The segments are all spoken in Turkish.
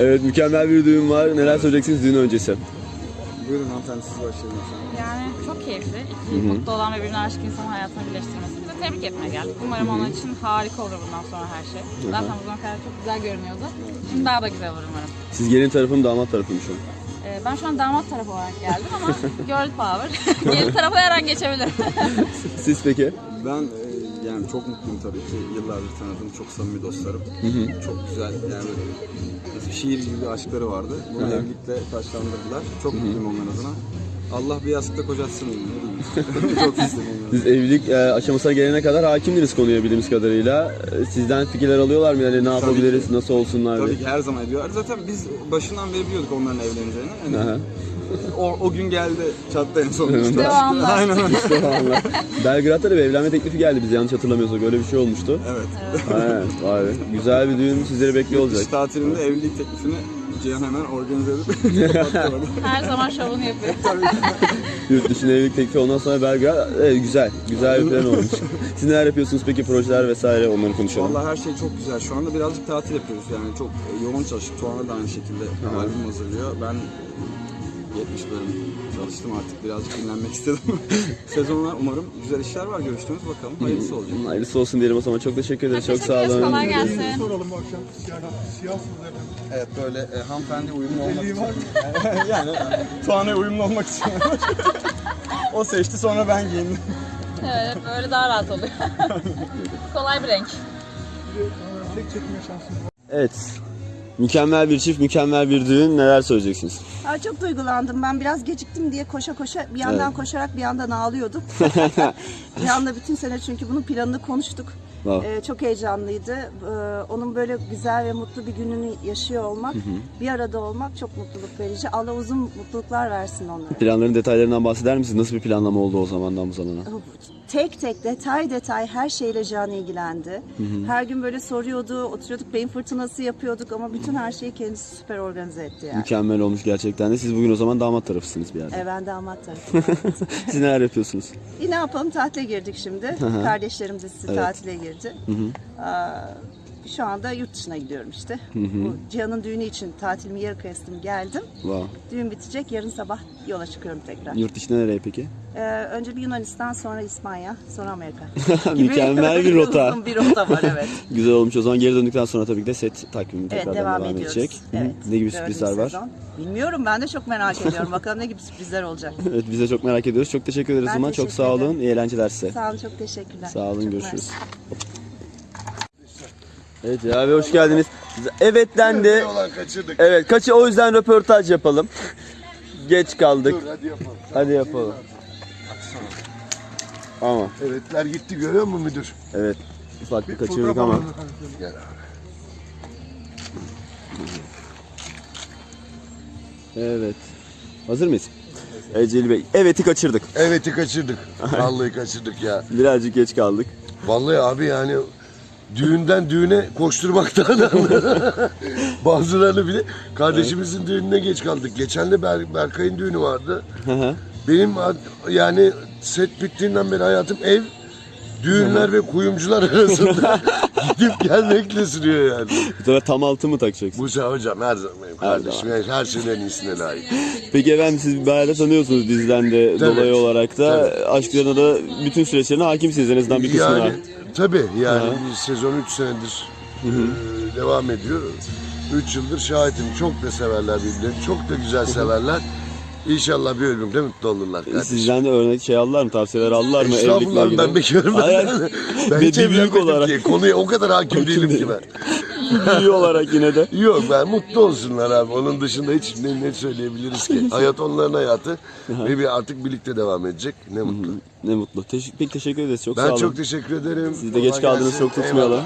Evet mükemmel bir düğün var. Neler söyleyeceksiniz düğün öncesi? Buyurun hanımefendi siz başlayın. Yani çok keyifli. İki mutlu olan ve birbirine aşık insanın hayatını birleştirmesi. Biz de tebrik etmeye geldik. Umarım onun için harika olur bundan sonra her şey. Zaten bu zamana kadar çok güzel görünüyordu. Şimdi daha da güzel olur umarım. Siz gelin tarafı mı damat tarafı mı şu an? Ee, ben şu an damat tarafı olarak geldim ama girl power. Gelin tarafa her an geçebilirim. Siz peki? Ben e, yani çok mutluyum tabii ki. Yıllardır tanıdığım çok samimi dostlarım. Çok güzel yani şiir gibi bir aşkları vardı. Bunu evlilikle taşlandırdılar. Çok mutluyum onların adına. Allah bir yastıkta kocatsın çok istedim. Siz evlilik e, aşamasına gelene kadar hakimdiniz konuya bildiğimiz kadarıyla. E, Sizden fikirler alıyorlar mı? Yani ne yapabiliriz, nasıl olsunlar Tabii diye. ki her zaman ediyorlar. Zaten biz başından beri biliyorduk onların evleneceğini. Yani Aha. O, o gün geldi çattı en sonunda. Devamlı. Aynen öyle. Vallahi. Belgrad'da da bir evlenme teklifi geldi biz yanlış hatırlamıyorsak öyle bir şey olmuştu. Evet. Evet, vay be. Güzel bir düğün sizleri bekliyor olacak. Kış tatilinde evlilik teklifini Cihan hemen organize edip kapattı. Her zaman şovunu yapıyor. Yurt dışına evlilik teklifi ondan sonra Belgrad. Evet, güzel, güzel bir plan olmuş. Siz neler yapıyorsunuz peki projeler vesaire onları konuşalım. Vallahi her şey çok güzel. Şu anda birazcık tatil yapıyoruz yani çok yoğun çalıştık. Tuana da aynı şekilde albüm hazırlıyor. Ben 70 bölüm çalıştım artık birazcık dinlenmek istedim. Sezonlar umarım güzel işler var görüştüğümüz bakalım. Hayırlısı olacak. Hayırlısı olsun diyelim o zaman. Çok teşekkür ederiz. Çok sağ olun. Kolay gelsin. soralım bu akşam. Yani siyahsınız efendim. Evet böyle e, hanımefendi uyumlu olmak için. var mı? yani Tuana'ya uyumlu olmak için. o seçti sonra ben giyindim. Evet böyle daha rahat oluyor. Kolay bir renk. Bir de e, tek çekme şansınız var. Evet. Mükemmel bir çift, mükemmel bir düğün. Neler söyleyeceksiniz? Ay çok duygulandım. Ben biraz geciktim diye koşa koşa bir yandan koşarak bir yandan ağlıyordum. bir anda bütün sene çünkü bunun planını konuştuk. Ee, çok heyecanlıydı. Ee, onun böyle güzel ve mutlu bir gününü yaşıyor olmak, bir arada olmak çok mutluluk verici. Allah uzun mutluluklar versin onlara. Planların detaylarından bahseder misiniz? Nasıl bir planlama oldu o zamandan bu zamana? Tek tek detay detay her şeyle Can ilgilendi. Her gün böyle soruyordu, oturuyorduk beyin fırtınası yapıyorduk ama bütün her şeyi kendisi süper organize etti yani. Mükemmel olmuş gerçekten de. Siz bugün o zaman damat tarafısınız bir yerde. E, ben damat tarafı. Siz neler yapıyorsunuz? E, ne yapalım tatile girdik şimdi. Kardeşlerim dizisi tatile girdi. Aa, şu anda yurt dışına gidiyorum işte. Bu Cihan'ın düğünü için tatilimi yarı kestim geldim. Wow. Düğün bitecek yarın sabah yola çıkıyorum tekrar. Yurt dışına nereye peki? Ee, önce bir Yunanistan sonra İspanya sonra Amerika. Mükemmel bir rota. Uzun bir rota var evet. Güzel olmuş o zaman. Geri döndükten sonra tabii ki de set takvimi Evet tekrardan devam, devam, ediyoruz. edecek. Evet, Ne gibi sürprizler var? Bilmiyorum ben de çok merak ediyorum. Bakalım ne gibi sürprizler olacak. Evet biz de çok merak ediyoruz. Çok teşekkür ederiz Ben zaman. Çok sağ olun. ederim. İyi eğlenceler size. Sağ olun çok teşekkürler. Sağ olun Çok görüşürüz. mersi. Evet ya abi hoş geldiniz. Evet dendi. Olan kaçırdık. Evet kaçı o yüzden röportaj yapalım. Geç kaldık. Dur hadi yapalım. Hadi yapalım. Ama Evetler gitti görüyor musun müdür? evet ufak bir kaçırdık ama. Gel abi. Evet. Hazır mıyız? Eceli Bey. Evet'i kaçırdık. Evet'i kaçırdık. Vallahi kaçırdık ya. Birazcık geç kaldık. Vallahi abi yani düğünden düğüne koşturmaktan bazılarını bile kardeşimizin düğününe geç kaldık. Geçen de Ber- Berkay'ın düğünü vardı. Benim yani set bittiğinden beri hayatım ev düğünler ve kuyumcular arasında gidip gelmekle sürüyor yani. Bu sefer tam altı mı takacaksın? Musa hocam her zaman benim kardeşim. Yani her şeyin en iyisine layık. Peki efendim siz bayağı da tanıyorsunuz diziden de dolayı olarak da aşklarına da bütün süreçlerine hakimsiniz en azından bir kısmına. Yani tabii yani bir sezon 3 senedir e, devam ediyor. 3 yıldır şahidim. Çok da severler birbirlerini. Çok da güzel severler. İnşallah bir ölümde mutlu olurlar kardeşim. Sizden de örnek şey aldılar mı? Tavsiyeler aldılar mı? Estağfurullah ben bekarım. Hayır. ben hiç evlenmedim olarak. ki. Konuya o kadar hakim değilim ki ben. Büyüğü olarak yine de. Yok ben mutlu olsunlar abi. Onun dışında hiç ne, ne söyleyebiliriz ki? Hayat onların hayatı. Ve bir artık birlikte devam edecek. Ne mutlu. Ne mutlu. Teş- pek teşekkür ederiz. Çok sağ Ben olun. çok teşekkür ederim. Siz de geç kaldınız. Çok tutmayalım. Eyvallah.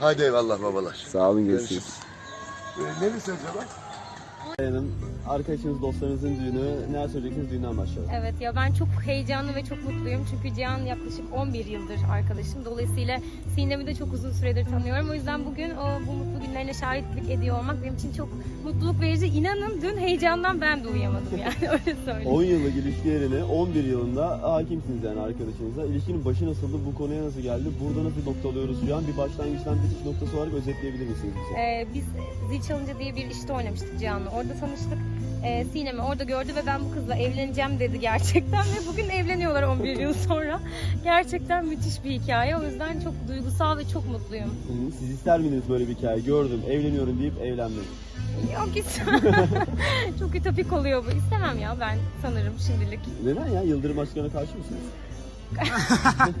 Haydi eyvallah babalar. Sağ olun. Görüşürüz. Görüşürüz. Ee, neresi acaba? Hanım, arkadaşınız, dostlarınızın düğünü. Neler söyleyeceksiniz düğünden başlayalım. Evet ya ben çok heyecanlı ve çok mutluyum. Çünkü Cihan yaklaşık 11 yıldır arkadaşım. Dolayısıyla Sinem'i de çok uzun süredir tanıyorum. O yüzden bugün o bu mutlu günlerine şahitlik ediyor olmak benim için çok mutluluk verici. İnanın dün heyecandan ben de uyuyamadım yani öyle söyleyeyim. 10 yıllık ilişki yerine 11 yılında hakimsiniz yani arkadaşınıza. İlişkinin başı nasıldı, bu konuya nasıl geldi, burada nasıl noktalıyoruz şu an? Bir başlangıçtan bitiş noktası olarak özetleyebilir misiniz bize? Ee, biz Zil Çalınca diye bir işte oynamıştık Cihan'la. Orada tanıştık. Ee, Sinem'i orada gördü ve ben bu kızla evleneceğim dedi gerçekten ve bugün evleniyorlar 11 yıl sonra. Gerçekten müthiş bir hikaye. O yüzden çok duygusal ve çok mutluyum. Hı, Siz ister miydiniz böyle bir hikaye? Gördüm, evleniyorum deyip evlenmek. Yok istemem. çok ütopik oluyor bu. İstemem ya ben sanırım şimdilik. Neden ya? Yıldırım aşkına karşı mısınız?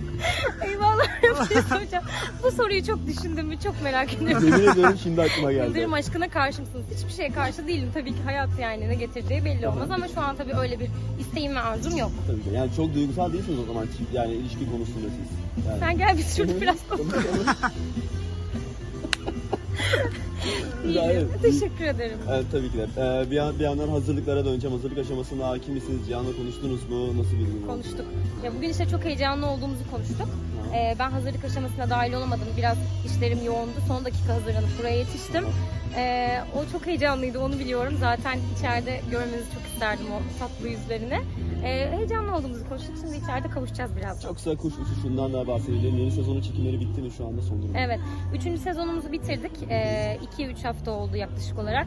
Eyvallah bir şey soracağım. Bu soruyu çok düşündüm ve çok merak ediyorum. Yemin ediyorum şimdi aklıma geldi. Yıldırım aşkına karşı mısınız? Hiçbir şeye karşı değilim. Tabii ki hayat yani ne getirdiği belli olmaz ama şu an tabii öyle bir isteğim ve arzum yok. Tabii ki. Yani çok duygusal değilsiniz o zaman çift- yani ilişki konusunda siz. Yani. Sen gel biz şurada biraz konuşalım. Teşekkür ederim. Evet tabii ki de. Ee, bir, yan- bir yandan hazırlıklara döneceğim. Hazırlık aşamasında hakim misiniz? Cihan'la konuştunuz mu? Nasıl bir durum? Konuştuk. Ya bugün işte çok heyecanlı olduğumuzu konuştuk. Ee, ben hazırlık aşamasına dahil olamadım. Biraz işlerim yoğundu. Son dakika hazırlanıp buraya yetiştim. Ee, o çok heyecanlıydı onu biliyorum. Zaten içeride görmenizi çok isterdim o tatlı yüzlerini. Ee, heyecanlı olduğumuzu konuştuk. Şimdi içeride kavuşacağız birazdan. Çok kısa kuş uçuşundan da bahsedelim. Yeni sezonun çekimleri bitti mi şu anda son durum? Evet. Üçüncü sezonumuzu bitirdik. 2-3 hafta oldu yaklaşık olarak.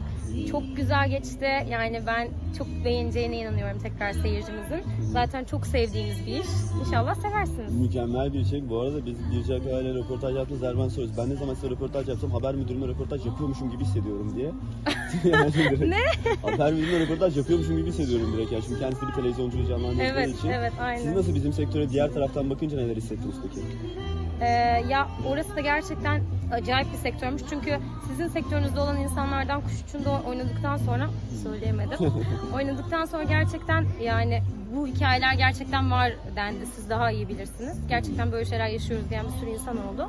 Çok güzel geçti. Yani ben çok beğeneceğine inanıyorum tekrar seyircimizin. Zaten çok sevdiğiniz bir iş. İnşallah seversiniz. Mükemmel bir şey. Bu arada biz Birce Akay'la röportaj yaptığımız Erben soruyoruz. Ben ne zaman size röportaj yapsam haber müdürüne röportaj yapıyormuşum gibi hissediyorum diye. ne? Haber müdürüne röportaj yapıyormuşum gibi hissediyorum direkt. Yani çünkü kendisi bir televizyonculuğu canlandırdığı Evet, için. evet Siz aynen. nasıl bizim sektöre diğer taraftan bakınca neler hissettiniz peki? Ee, ya orası da gerçekten acayip bir sektörmüş. Çünkü sizin sektörünüzde olan insanlardan kuş uçunda oynadıktan sonra söyleyemedim. oynadıktan sonra gerçekten yani bu hikayeler gerçekten var dendi. Siz daha iyi bilirsiniz. Gerçekten böyle şeyler yaşıyoruz diyen bir sürü insan oldu.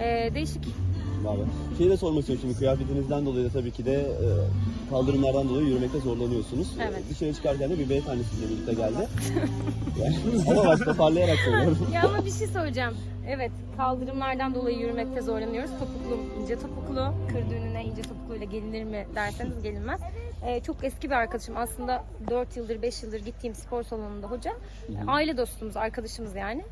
Ee, değişik. Vallahi. Şeyi de sormak istiyorum şimdi kıyafetinizden dolayı da tabii ki de e, kaldırımlardan dolayı yürümekte zorlanıyorsunuz. Evet. Dışarı çıkarken de bir beyefendi sizinle birlikte geldi. Yani, ama bak toparlayarak söylüyorum. ya ama bir şey söyleyeceğim. Evet, kaldırımlardan dolayı yürümekte zorlanıyoruz. Topuklu, ince topuklu, kır düğününe ince topukluyla gelinir mi derseniz gelinmez. Ee, çok eski bir arkadaşım. Aslında 4 yıldır, 5 yıldır gittiğim spor salonunda hoca. Aile dostumuz, arkadaşımız yani.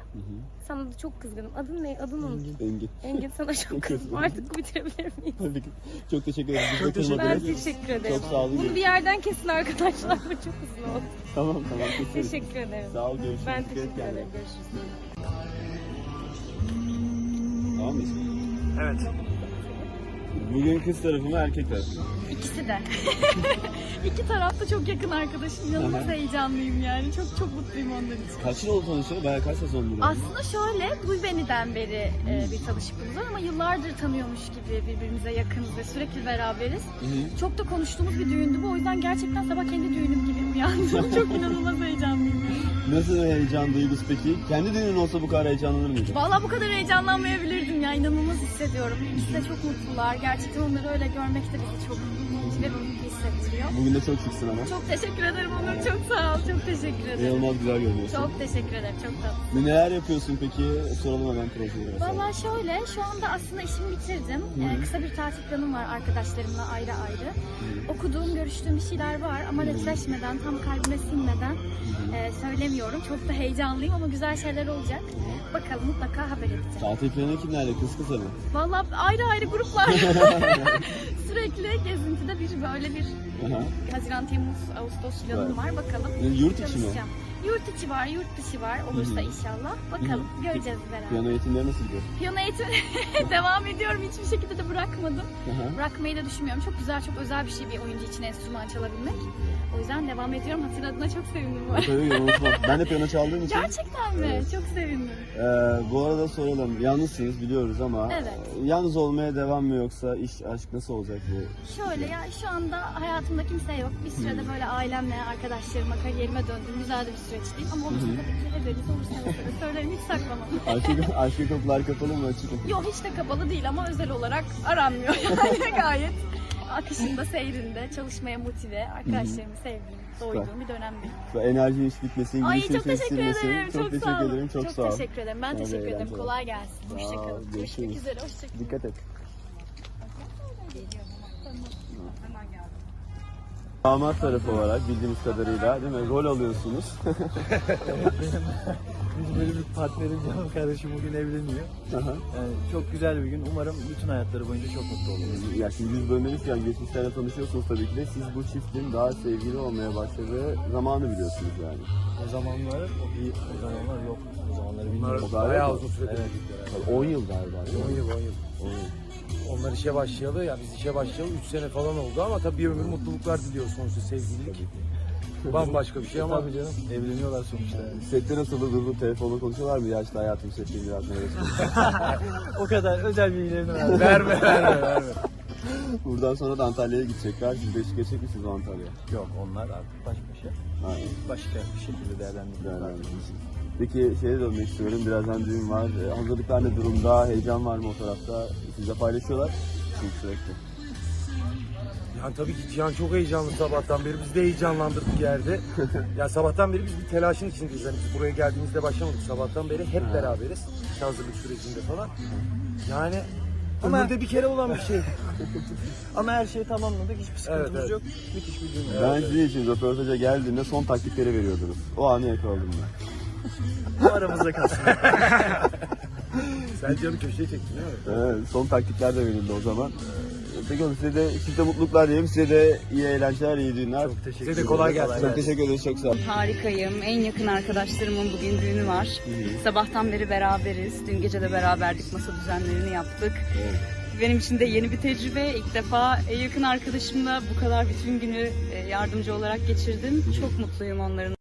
Sana da çok kızgınım. Adın ne? Adını unuttum. Engin. Engin sana çok kızgınım. Artık bitirebilir miyiz? Tabii ki. Çok teşekkür ederim. Bizi Ben kırmadınız. teşekkür ederim. Çok sağ olun. Bunu bir yerden kesin arkadaşlar. Bu çok uzun oldu. Tamam tamam. Teşekkür ederim. Sağ ol görüşürüz. Ben teşekkür ederim. Görüşürüz. Tamam mı? Evet. Bugün kız tarafı mı erkek tarafı mı? İkisi de. İki tarafta çok yakın arkadaşım. İnanılmaz heyecanlıyım yani. Çok çok mutluyum onlar için. Kaç yıl oldu tanışalı? Bayağı kaç sezon burada? Aslında şöyle, Duy Beni'den beri e, bir tanışıklığımız var ama yıllardır tanıyormuş gibi birbirimize yakınız ve sürekli beraberiz. Çok da konuştuğumuz bir düğündü bu. O yüzden gerçekten sabah kendi düğünüm gibi uyandım. çok inanılmaz heyecanlıyım. Nasıl heyecan duygusu peki? Kendi düğünün olsa bu kadar heyecanlanır mıydın? Vallahi bu kadar heyecanlanmayabilirdim ya. İnanılmaz hissediyorum. İkisi de çok mutlular. Gerçekten onları öyle görmek de bizi çok mutlu ve hissettiriyor. Bugün de çok şıksın ama. Çok teşekkür ederim Onur. Çok sağ ol. Çok teşekkür ederim. İnanılmaz güzel görünüyorsun. Çok teşekkür ederim. Çok tatlı. Neler yapıyorsun peki? Soralım hemen projeleri. mesela. Valla şöyle, şu anda aslında işimi bitirdim. Ee, kısa bir tatil planım var arkadaşlarımla ayrı ayrı. Okuduğum, görüştüğüm bir şeyler var ama netleşmeden, tam kalbime sinmeden e, söylemiyorum. Çok da heyecanlıyım ama güzel şeyler olacak. Bakalım mutlaka haber edeceğim. Tatil planı kimlerle? Kız kısa mı? Valla ayrı ayrı gruplar. Sürekli gezintide bir böyle bir Aha. Haziran, Temmuz, Ağustos planım var. Bakalım. Yani yurt içi mi? Çalışacağım. Yurt içi var, yurt dışı var. Olursa inşallah. Bakalım. Göreceğiz beraber. Piyano eğitimleri nasıl gidiyor? Piyano eğitimi devam ediyorum. Hiçbir şekilde de bırakmadım. Aha. Bırakmayı da düşünmüyorum. Çok güzel, çok özel bir şey bir oyuncu için enstrüman çalabilmek. O yüzden devam ediyorum. Hatırladığına çok sevindim bu arada. Tabii unutmam. Ben de piyano çaldığım için. Gerçekten mi? Çok sevindim. Ee, bu arada soralım. Yalnızsınız biliyoruz ama Evet. yalnız olmaya devam mı yoksa iş, aşk nasıl olacak bu? Şöyle ya şu anda hayatımda kimse yok. Bir sürede böyle ailemle, arkadaşlarıma, kariyerime döndüm. Güzel de bir süreç değil. Ama olursa tabii ki haberiniz olursa mesela söylerim hiç saklamam. Aşk, aşk kapılar kapalı mı açık mı? Yok hiç de kapalı değil ama özel olarak aranmıyor yani gayet akışında, seyrinde, çalışmaya motive, arkadaşlarımı sevdiğim, doyduğum bir dönemdeyim. Ve enerji hiç bitmesin, Ay gülüşün çok teşekkür ederim. Çok, teşekkür sağ olun. ederim. Çok, sağ ol. teşekkür ederim. Ben Sana da teşekkür ederim. Kolay gelsin. Hoşçakalın. Görüşmek görüşürüz. üzere. Hoşçakalın. Dikkat et. Damat tarafı olarak bildiğimiz kadarıyla değil mi? Rol alıyorsunuz. Bizim böyle bir partnerim canım kardeşim bugün evleniyor. Aha. Yani çok güzel bir gün. Umarım bütün hayatları boyunca çok mutlu oluruz. ya şimdi yüz bölmemişken geçmişlerle tanışıyorsunuz tabii ki de siz bu çiftin daha sevgili olmaya başladığı zamanı biliyorsunuz yani. O zamanlar, o, bir, o zamanlar yok. O zamanları bilmiyorum. O kadar Bayağı uzun süredir Evet. birlikteler. 10 yıl galiba. değil 10 mi? yıl 10 yıl. 10 yıl. Onlar işe başlayalı ya biz işe başlayalı 3 sene falan oldu ama tabii bir ömür mutluluklar diliyoruz sonuçta sevgililik. Bambaşka bir şey ama Tabii canım, evleniyorlar sonuçta. yani. Sette nasıl durdu? Telefonla konuşuyorlar mı? Ya işte hayatım settiğim biraz neresi? O kadar özel bilgilerini verdim. verme verme verme. Buradan sonra da Antalya'ya gidecekler. Siz de eşlik edecek misiniz o Antalya'ya? Yok onlar artık baş başa. Aynen. Başka bir şekilde değerlendiriyorlar. Değerlendirmişsiniz. Peki şeye dönmek istiyorum. Birazdan düğün var. Ee, Hazırlıklar ne durumda? Heyecan var mı o tarafta? Sizle paylaşıyorlar. Çünkü sürekli. Yani tabii ki Cihan çok heyecanlı sabahtan beri. Biz de heyecanlandırdık yerde. ya sabahtan beri biz bir telaşın içindeyiz. Hani biz buraya geldiğimizde başlamadık. Sabahtan beri hep beraberiz. İşte hazırlık sürecinde falan. Yani Ama- ömürde bir kere olan bir şey. Ama her şeyi tamamladık. Hiçbir sıkıntımız Evet, yok. Müthiş bir düğün. Ben sizin için röportaja geldiğimde son taktikleri veriyordunuz. O anı yakaladım ben. Bu aramızda kalsın. Sen Cihan'ı köşeye çektin değil mi? Evet, son taktikler de verildi o zaman. Ee, Peki oğlum size de çifte mutluluklar diyelim. Size de iyi eğlenceler, iyi düğünler. Çok teşekkür Size de kolay gelsin. Çok teşekkür ederiz. Çok sağ olun. Harikayım. En yakın arkadaşlarımın bugün düğünü var. Sabahtan beri beraberiz. Dün gece de beraberdik. Masa düzenlerini yaptık. Benim için de yeni bir tecrübe. İlk defa en yakın arkadaşımla bu kadar bütün günü e, yardımcı olarak geçirdim. Çok mutluyum onların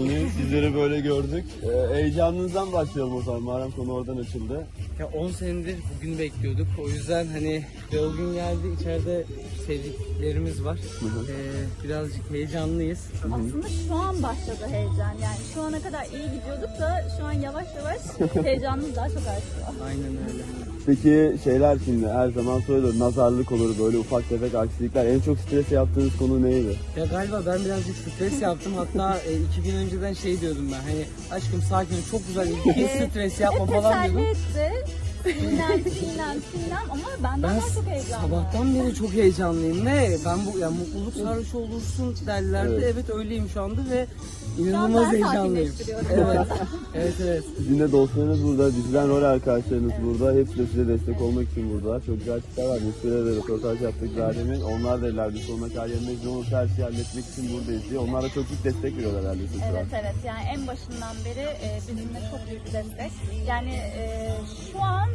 heyecanlıyız. Sizleri böyle gördük. Ee, heyecanınızdan başlayalım o zaman. Madem konu oradan açıldı. Ya 10 senedir bugün bekliyorduk. O yüzden hani o gün geldi. İçeride sevdiklerimiz var. Ee, birazcık heyecanlıyız. Aslında şu an başladı heyecan. Yani şu ana kadar iyi gidiyorduk da şu an yavaş yavaş heyecanımız daha çok artıyor. Aynen öyle. Peki şeyler şimdi her zaman söylüyor. Nazarlık olur böyle ufak tefek aksilikler. En çok stres yaptığınız konu neydi? Ya galiba ben birazcık stres yaptım. Hatta e, iki gün önceden şey diyordum ben. Hani aşkım sakin ol çok güzel bir stres yapma falan diyordum. etti. Dinlen, dinlen, dinlen ama benden Ben daha çok heyecanlı. sabahtan beri çok heyecanlıyım ve ben bu ya mutluluk sarhoşu olursun derlerdi. Evet. Evet. öyleyim şu anda ve inanılmaz heyecanlıyım. Evet. evet evet. Sizin de dostlarınız burada, diziden rol arkadaşlarınız burada. Hepsi de size destek olmak için burada. Çok güzel tipler var. Müslü'yle de röportaj yaptık daha demin. Onlar da ileride sonuna kadar ne olursa her şeyi halletmek için buradayız diye. Onlar da çok büyük destek veriyorlar herhalde size. Evet evet yani en başından beri e, bizimle çok büyük destek. Yani e, şu an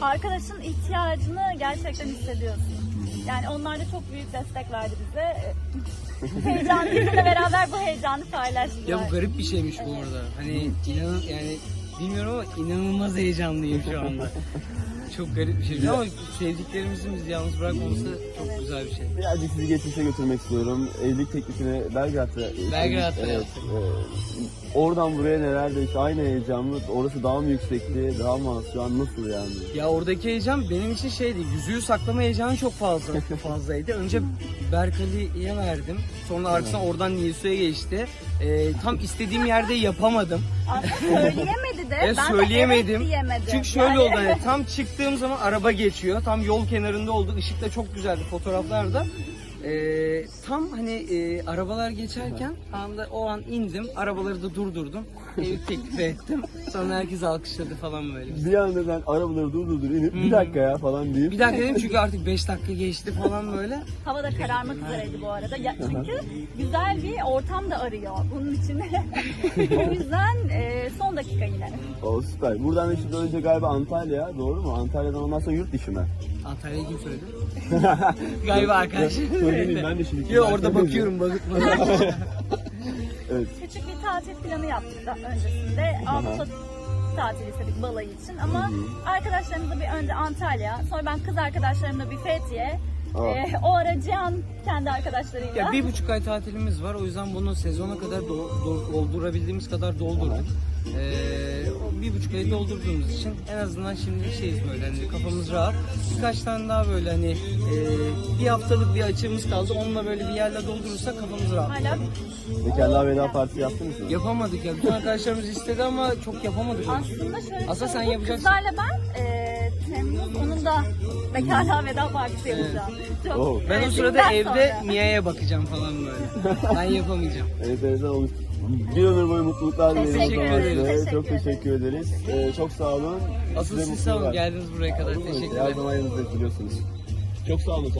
arkadaşın ihtiyacını gerçekten hissediyorsun. Yani onlar da çok büyük destek verdi bize. E, Heyecan, bizimle beraber bu heyecanı paylaştılar. Ya bu garip bir şeymiş bu arada. Hani inan yani bilmiyorum ama inanılmaz heyecanlıyım şu anda. Çok garip bir şey. Ama sevdiklerimizin bizi yalnız bırakmaması çok güzel bir şey. Birazcık sizi geçmişe götürmek istiyorum. Evlilik teklifini Belgrad'da... Belgrad'da evet, yaptık. e, oradan buraya neler değişti? Aynı heyecan mı? Orası daha mı yüksekti? Daha mı az? Şu an nasıl yani? Ya oradaki heyecan benim için şeydi. Yüzüğü saklama heyecanı çok fazla fazlaydı. Önce Berkali'ye verdim. Sonra arkasından oradan Nilsu'ya geçti. Ee, tam istediğim yerde yapamadım. Aslında söyleyemedi de. Ben söyleyemedim. de evet diyemedim. Çünkü şöyle Yani- oldu hani tam çıktığım zaman araba geçiyor. Tam yol kenarında oldu. Işık da çok güzeldi fotoğraflarda. Ee, tam hani e, arabalar geçerken anda o an indim. Arabaları da durdurdum. Evlilik teklif ettim. Sonra herkes alkışladı falan böyle. Bir anda ben arabaları durdurdur inip bir dakika ya falan deyip Bir dakika dedim çünkü artık 5 dakika geçti falan böyle. Hava da kararmak üzereydi bu arada. Ya, çünkü güzel bir ortam da arıyor bunun için. o yüzden e, son dakika yine. O süper. Buradan da şimdi önce galiba Antalya, doğru mu? Antalya'dan ondan sonra yurt dışı mı? Antalya'yı kim söyledi? Galiba arkadaş. Ben de şimdi. Yo orada bakıyorum bakıp. Evet. Küçük bir tatil planı yaptık da öncesinde. Avrupa tatili istedik balayı için ama arkadaşlarımızla bir önce Antalya, sonra ben kız arkadaşlarımla bir Fethiye. Aa. E, o ara Cihan kendi arkadaşlarıyla. Ya bir buçuk ay tatilimiz var. O yüzden bunu sezona kadar do- do- doldurabildiğimiz kadar doldurduk. Ee, o bir buçuk ayı doldurduğumuz için en azından şimdi şeyiz böyle hani kafamız rahat. Birkaç tane daha böyle hani e, bir haftalık bir açığımız kaldı. Onunla böyle bir yerle doldurursak kafamız rahat. Hala Bekarlığa veda partisi yaptınız mı? Yapamadık ya. Bütün arkadaşlarımız istedi ama çok yapamadık. aslında şöyle bir şey sen oldu. yapacaksın. Kızlarla ben e, Temmuz onun da bekarlığa veda partisi yapacağım. Çok, Oo. Ben o evet, sırada düğünden evde sonra. Mia'ya bakacağım falan böyle. Ben yapamayacağım. Enteresan olmuş. Bir ömür boyu mutluluklar dileriz Teşekkür o zaman ederiz. size. Teşekkür Çok teşekkür ederiz. Ee, çok sağ olun. Asıl Size siz sağ olun mutluluklar. geldiniz buraya kadar. Olur mu? Teşekkür Her zaman yanınızdayız biliyorsunuz. Çok sağ olun.